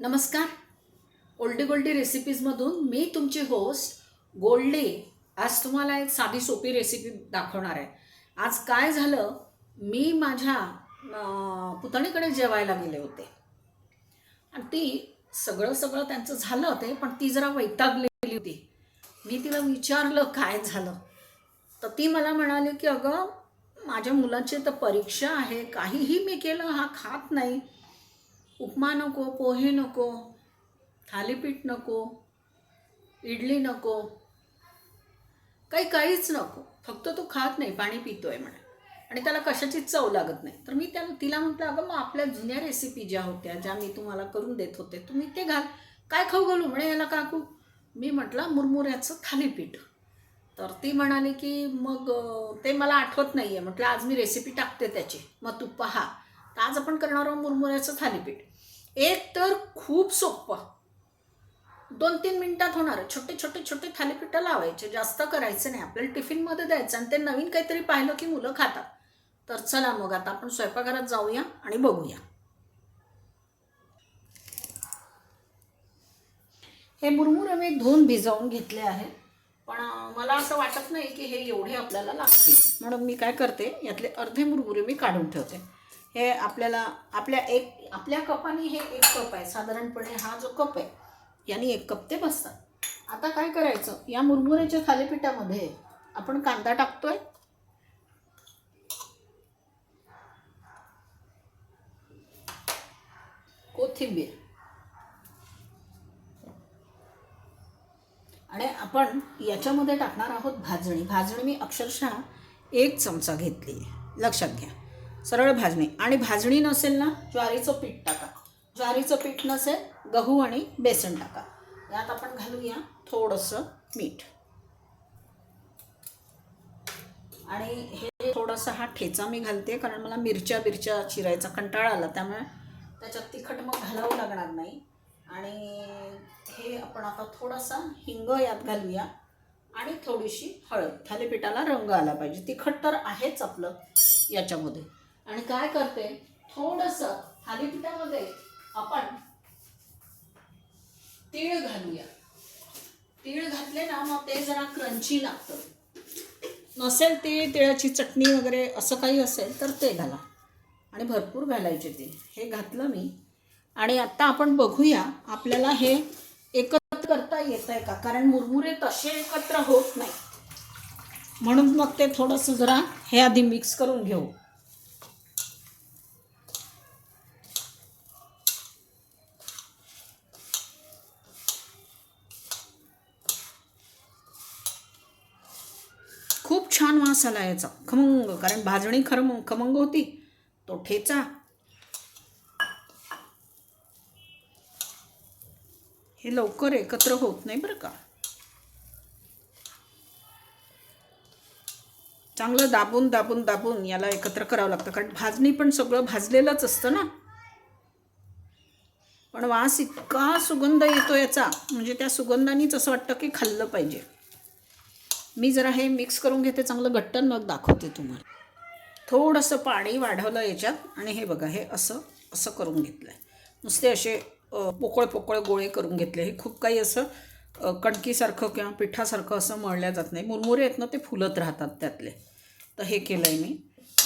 नमस्कार. ओल्डी गोल्डी रेसिपीजमधून मी तुमची होस्ट गोल्डी. आज तुम्हाला एक साधी सोपी रेसिपी दाखवणार आहे. आज काय झालं? मी माझ्या पुतणीकडे जेवायला गेले होते. आणि ती सगळं सगळं त्यांचं झालं ते पण ती जरा वैतागलेली होती. मी तिला विचारलं काय झालं? तर ती मला म्हणाली की अगं माझ्या मुलाची तर परीक्षा आहे काहीही मी केलं हा खात नाही. उपमा नको पोहे नको थालीपीठ नको इडली नको काही काहीच नको. फक्त तो खात नाही पाणी पितो आहे म्हणे. आणि त्याला कशाचीच चव लागत नाही. तर मी त्या तिला म्हटलं अगं मग आपल्या जुन्या रेसिपी ज्या होत्या ज्या मी तुम्हाला करून देत होते तुम्ही ते घाल. काय खाऊ घालू? म्हणे याला काकू. मी म्हटलं मुरमुऱ्याचं थालीपीठ. तर ती म्हणाली की मग ते मला आठवत नाही आहे म्हटलं आज मी रेसिपी टाकते त्याची. मग तू पहा. तर आज आपण करणार आहोत मुरमुऱ्याचं थालीपीठ. एक तर खूप सोपं. दोन तीन मिनिटात होणार. आहे. छोटे छोटे छोटे थालीपीठं लावायचे. जास्त करायचे नाही. आपल्याला टिफिनमध्ये द्यायचं आणि ते नवीन काहीतरी पाहिलं की मुलं खातात. तर चला मग आता आपण स्वयंपाकघरात जाऊया आणि बघूया. हे मुरमुरे मी धुवून भिजवून घेतले आहेत. पण मला असं वाटत नाही की हे एवढे आपल्याला लागतील. म्हणून मी काय करते यातले अर्धे मुरमुरे मी काढून ठेवते. हे आपल्याला आपल्या एक आपल्या कपाने हे एक कप आहे. साधारणपणे हा जो कप आहे याने एक कप ते बसतात. आता काय करायचं? या मुरमुऱ्याच्या थालीपीठामध्ये आपण कांदा टाकतोय. कोथिंबीर. आणि आपण याच्यामध्ये टाकणार आहोत भाजणी. भाजणी मी अक्षरशः एक चमचा घेतली. आहे लक्षात घ्या. सरळ भाजणी. आणि भाजणी नसेल ना ज्वारीचं पीठ टाका. ज्वारीचं पीठ नसेल गहू आणि बेसन टाका. यात आपण घालूया थोडंसं मीठ. आणि हे थोडंसं हा ठेचा मी घालते कारण मला मिरच्या बिरच्या चिरायचा कंटाळा आला त्यामुळे त्याच्यात तिखट मग घालावं लागणार नाही. आणि हे आपण आता थोडासा हिंग यात घालूया. आणि थोडीशी हळद. थालीपीठाला रंग आला पाहिजे. तिखट तर आहेच आपलं याच्यामध्ये. आणि काय करते? थोडस थालीपीठामध्ये आपण तीळ घालूया. तीळ घातले ना मग ते जरा क्रंची लागतं. नसेल तीळ तिळाची चटणी वगैरे असं काही असेल तर ते घाला. आणि भरपूर घालायचे ते. हे घातलं मी. आणि आत्ता आपण बघूया आपल्याला हे एकत्र करता येत आहे का? कारण मुरमुरे तसे एकत्र होत नाही म्हणून मग ते थोडंसं जरा हे आधी मिक्स करून घेऊ. मसाला याचा. खमंग कारण भाजणी खरं खमंग होती. तो ठेचा. हे लवकर एकत्र होत नाही बरं का. चांगलं दाबून दाबून दाबून याला एकत्र करावं लागतं. कारण भाजणी पण सगळं भाजलेलंच असतं ना. पण वास इतका सुगंध येतो याचा. म्हणजे त्या सुगंधानीच असं वाटतं की खाल्लं पाहिजे. मी जरा हे मिक्स करून घेते चांगलं घट्ट मग दाखवते तुम्हाला. थोडंसं पाणी वाढवलं याच्यात आणि हे बघा हे असं असं करून घेतलं आहे नुसते असे पोकळ पोकळ गोळे करून घेतले. हे खूप काही असं कणकीसारखं किंवा पिठासारखं असं मळल्या जात नाही. मुरमुरे आहेत ना ते फुलत राहतात त्यातले. तर हे केलं आहे मी.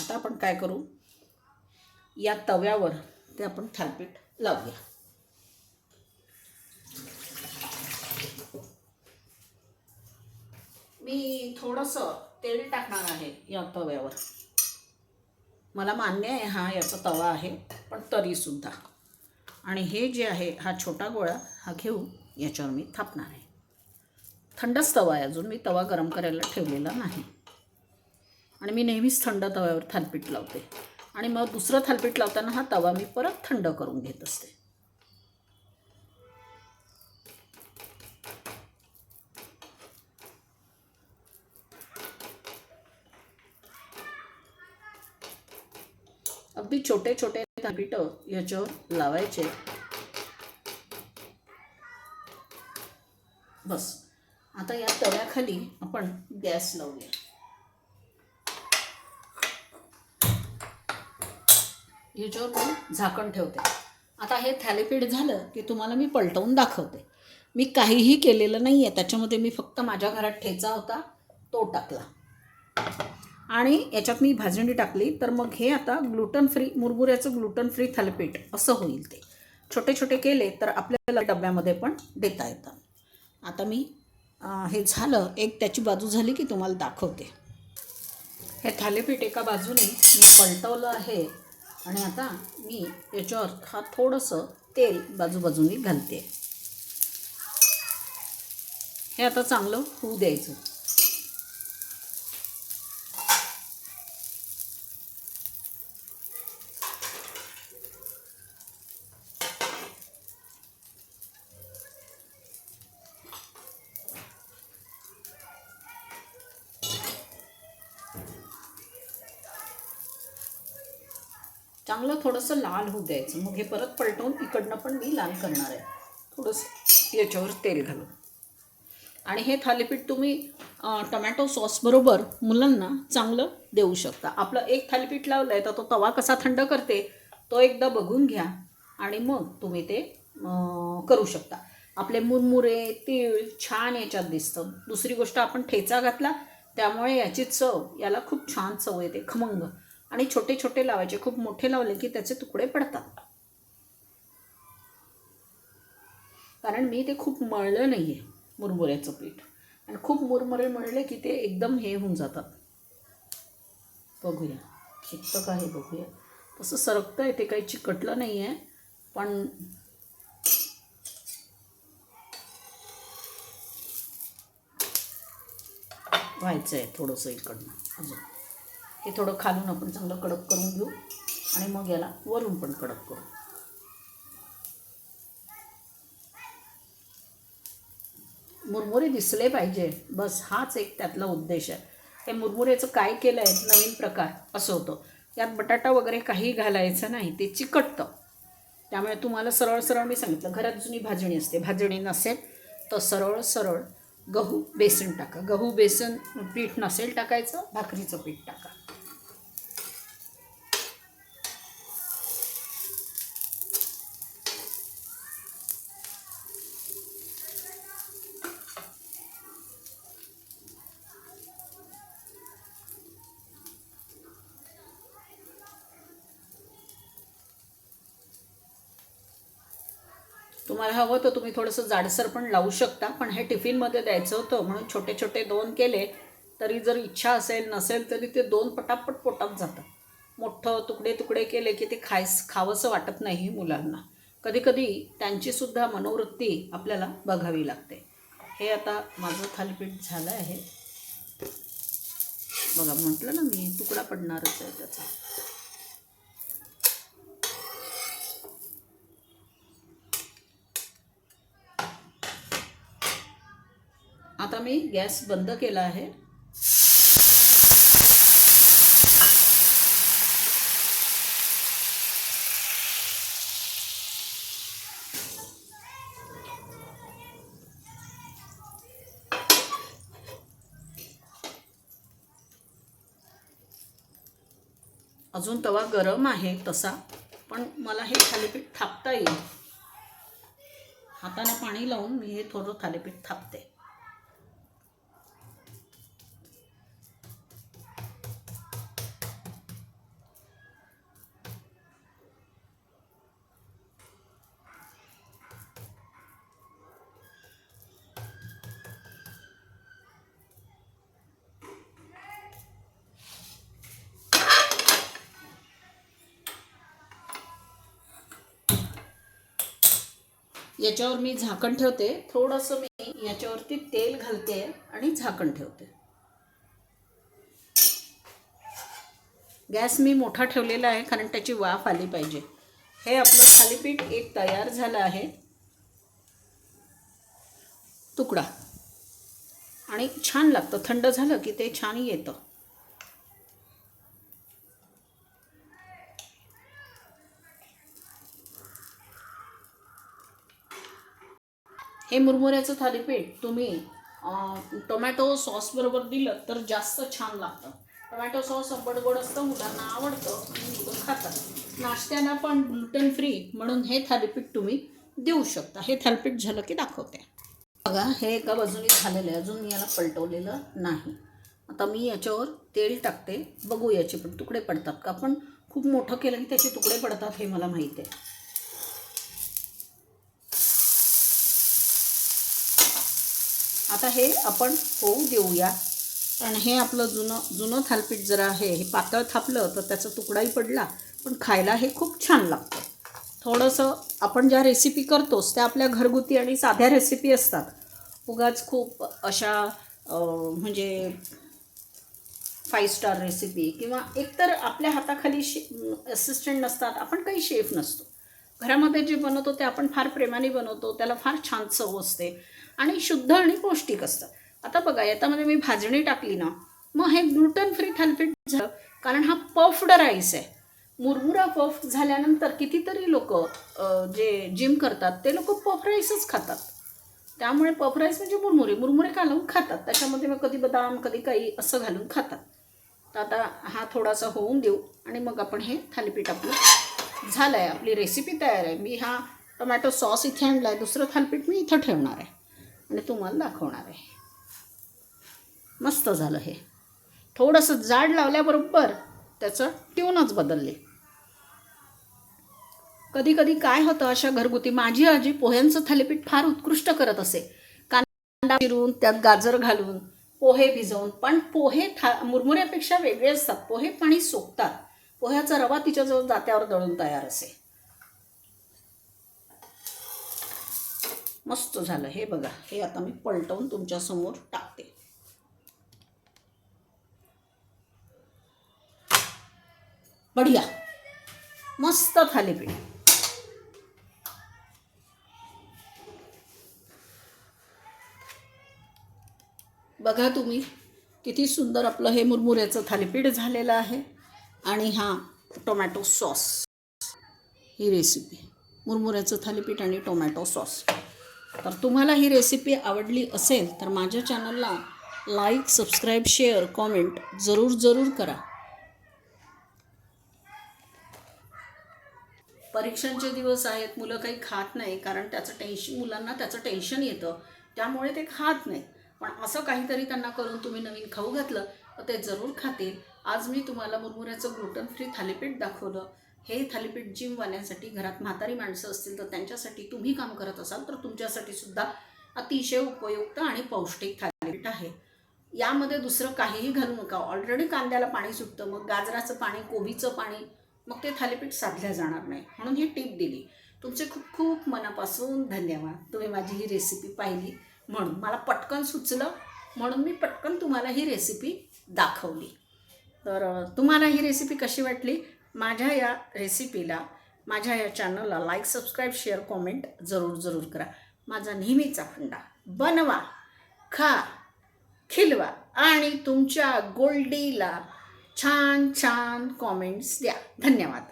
आता आपण काय करू? या तव्यावर ते आपण थालपीठ लावूया. मी थोडंसं तेल टाकणार आहे या तव्यावर. मला मान्य आहे हा याचा तवा आहे पण तरीसुद्धा. आणि हे जे आहे हा छोटा गोळा हा घेऊन याच्यावर मी थापणार आहे. थंडच तवा आहे अजून मी तवा गरम करायला ठेवलेला नाही. आणि मी नेहमीच थंड तव्यावर थालपीठ लावते. आणि मग दुसरं थालपीठ लावताना हा तवा मी परत थंड करून घेत असते. अगदी छोटे छोटे थालपीठं याच्यावर लावायचे. बस. आता या तव्याखाली आपण गॅस लावूया. याच्यावर मी झाकण ठेवते. आता हे थालीपीठ झालं की तुम्हाला मी पलटवून दाखवते. मी काहीही केलेलं नाही आहे त्याच्यामध्ये मी फक्त माझ्या घरात ठेचा होता तो टाकला. आणि याच्यात मी भाजणी टाकली तर मग हे आता ग्लुटन फ्री मुरमुऱ्याचं ग्लुटन फ्री थालीपीठ असं होईल ते. छोटे छोटे केले तर आपल्याला डब्यामध्ये पण देता येतात आता मी हे झालं एक त्याची बाजू झाली की तुम्हाला दाखवते. हे थालीपीठ एका बाजूने मी पलटवलं आहे आणि आता मी याच्यावर हा थोडंसं तेल बाजूबाजूनी घालते. हे आता चांगलं होऊ द्यायचं. चांगलं थोडंसं लाल होऊ द्यायचं. मग हे परत पलटवून इकडनं पण मी लाल करणार आहे. थोडंसं याच्यावर तेल घालून. आणि हे थालीपीठ तुम्ही टोमॅटो टमॅटो सॉसबरोबर मुलांना चांगलं देऊ शकता. आपलं एक थालीपीठ लावलं आहे तर तो तवा कसा थंड करते तो एकदा बघून घ्या आणि मग तुम्ही ते करू शकता. आपले मुरमुरे तीळ छान याच्यात दिसतं. दुसरी गोष्ट आपण ठेचा घातला त्यामुळे याची चव याला खूप छान चव येते. खमंग. आणि छोटे छोटे लावायचे. खूप मोठे लावले की त्याचे तुकडे पडतात. कारण मी ते खूप मळलं नाही आहे मुरमुऱ्याचं पीठ. आणि खूप मुरमुरे मळले की ते एकदम हे होऊन जातात. बघूया. चिकटं का हे बघूया. तसं सरकतं आहे ते काही चिकटलं नाही आहे पण व्हायचं आहे थोडंसं इकडनं. अजून. हे थोडं खालून आपण चांगलं कडक करून घेऊ. आणि मग याला वरून पण कडक करू. मुरमुरे दिसले पाहिजे. बस हाच एक त्यातला उद्देश आहे. हे मुरमुऱ्याचं काय केलं आहे नवीन प्रकार. असं होतं. यात बटाटा वगैरे काही घालायचं नाही. ते चिकटतं. त्यामुळे तुम्हाला सरळ सरळ मी सांगितलं. घरात जुनी भाजणी असते. भाजणी नसेल तर सरळ सरळ गहू बेसन टाका. गहू बेसन पीठ नसेल टाकायचं. भाकरीचं पीठ टाका. तुम्हाला हवं तर तुम्ही थोडंसं जाडसर पण लावू शकता पण हे टिफिनमध्ये द्यायचं होतं म्हणून छोटे छोटे दोन केले. तरी जर इच्छा असेल नसेल तरी ते दोन पटापट पोटात जातं. मोठं तुकडे तुकडे केले की ते खायस खावंसं वाटत नाही मुलांना. कधीकधी त्यांचीसुद्धा मनोवृत्ती आपल्याला बघावी लागते. हे आता माझं थालीपीठ झालं आहे. बघा म्हटलं ना मी तुकडा पडणारच आहे त्याचा आता मी गॅस बंद केला आहे. अजून तवा गरम आहे तसा पण मला हे थालीपीठ थापता येईल. हाताने पाणी लावून मी हे थोडं थालीपीठ थापते. याच्यावर मी झाकण ठेवते. थोडंसं मी याच्यावरती तेल घालते आणि झाकण ठेवते. गॅस मी मोठा ठेवलेला आहे कारण त्याची वाफ आली पाहिजे. हे आपलं थालीपीठ एक तयार झालं आहे. तुकडा. आणि छान लागतं. थंड झालं की ते छान येतं. हे मुरमुऱ्याचं थालीपीठ तुम्ही टोमॅटो सॉसबरोबर दिलं तर जास्त छान लागतं. टोमॅटो सॉस आंबट गोड असतं मुलांना आवडतं आणि मुलं खातात. नाश्त्याला पण ग्लुटन फ्री म्हणून हे थालीपीठ तुम्ही देऊ शकता. हे थालीपीठ झालं की दाखवते. बघा हे एका बाजूने झालेलं आहे. अजून मी याला पलटवलेलं नाही. आता मी याच्यावर तेल टाकते. बघू याचे पण तुकडे पडतात का? पण खूप मोठं केलं की त्याचे तुकडे पडतात हे मला माहीत आहे. आता हे आपण होऊ देऊया. कारण हे आपलं जुनं जुनं थालपीठ जरा आहे हे पातळ थापलं तर त्याचा तुकडाही पडला पण खायला हे खूप छान लागतं. थोडंसं आपण ज्या रेसिपी करतोच त्या आपल्या घरगुती आणि साध्या रेसिपी असतात. उगाच खूप अशा म्हणजे फाईव्ह स्टार रेसिपी किंवा एकतर आपल्या हाताखाली शे असिस्टंट नसतात आपण काही शेफ नसतो. घरामध्ये जे बनवतो ते आपण फार प्रेमाने बनवतो त्याला फार छान चव असते. आणि शुद्ध आणि पौष्टिक असतं. आता बघा याच्यामध्ये मी भाजणी टाकली ना मग हे ग्लुटन फ्री थालपीठ झालं कारण हा पफ्ड राईस आहे. मुरमुरा पफ झाल्यानंतर कितीतरी लोक जे जिम करतात ते लोक पफ राईसच खातात. त्यामुळे पफ राईस म्हणजे मुरमुरे. मुरमुरे घालून खातात? त्याच्यामध्ये मग कधी बदाम कधी काही असं घालून खातात. तर आता हा थोडासा होऊन देऊ आणि मग आपण हे थालीपीठ आपलं झालं आहे आपली रेसिपी तयार आहे. मी हा टोमॅटो सॉस इथे आणला आहे दुसरं थालीपीठ मी इथं ठेवणार आहे. आणि तुम्हाला दाखवणार आहे. मस्त झालं हे. थोडंसं जाड लावल्याबरोबर त्याचं ट्यूनच बदलले. कधी कधी काय होतं अशा घरगुती माझी आजी पोह्यांचं थालीपीठ फार उत्कृष्ट करत असे. कांदा चिरून त्यात गाजर घालून पोहे भिजवून पण पोहे था मुरमुऱ्यापेक्षा वेगळे असतात. पोहे पाणी सोकतात. पोह्याचा रवा तिच्याजवळ जात्यावर दळून तयार असे. मस्त झालं. हे बघा हे आता मी पलटवून तुमच्यासमोर टाकते. बढिया. मस्त थालीपीठ बघा तुम्ही किती सुंदर आपलं हे मुरमुऱ्याचं थालीपीठ झालेलं आहे. आणि हा टोमॅटो सॉस. ही रेसिपी मुरमुऱ्याचं थालीपीठ आणि टोमॅटो सॉस. तर तुम्हाला ही रेसिपी आवडली असेल तर माझ्या चॅनलला लाईक सबस्क्राईब शेअर कॉमेंट जरूर जरूर करा. परीक्षांचे दिवस आहेत मुलं काही खात नाही कारण त्याचं टेन्शन मुलांना त्याचं टेन्शन येतं त्यामुळे ते खात नाही. पण असं काहीतरी त्यांना करून तुम्ही नवीन खाऊ घातलं तर ते जरूर खातील. आज मी तुम्हाला मुरमुऱ्याचं ग्लुटन फ्री थालीपीठ दाखवलं. हे थालीपीठ जिमवाल्यांसाठी घरात म्हातारी माणसं असतील तर त्यांच्यासाठी तुम्ही काम करत असाल तर तुमच्यासाठी सुद्धा अतिशय उपयुक्त आणि पौष्टिक थालीपीठ आहे. यामध्ये दुसरं काहीही घालू नका. ऑलरेडी कांद्याला पाणी सुटतं मग गाजराचं पाणी कोबीचं पाणी मग ते थालीपीठ साधल्या जाणार नाही. म्हणून ही टीप दिली. तुमचे खूप खूप मनापासून धन्यवाद. तुम्ही माझी ही रेसिपी पाहिली म्हणून. मला पटकन सुचलं म्हणून मी पटकन तुम्हाला ही रेसिपी दाखवली. तर तुम्हाला ही रेसिपी कशी वाटली? माझ्या या रेसिपीला माझ्या या चॅनलला लाईक सबस्क्राईब शेअर कॉमेंट जरूर जरूर करा. माझा नेहमीचा फंडा. बनवा खा खिलवा आणि तुमच्या गोल्डीला छान छान कॉमेंट्स द्या. धन्यवाद.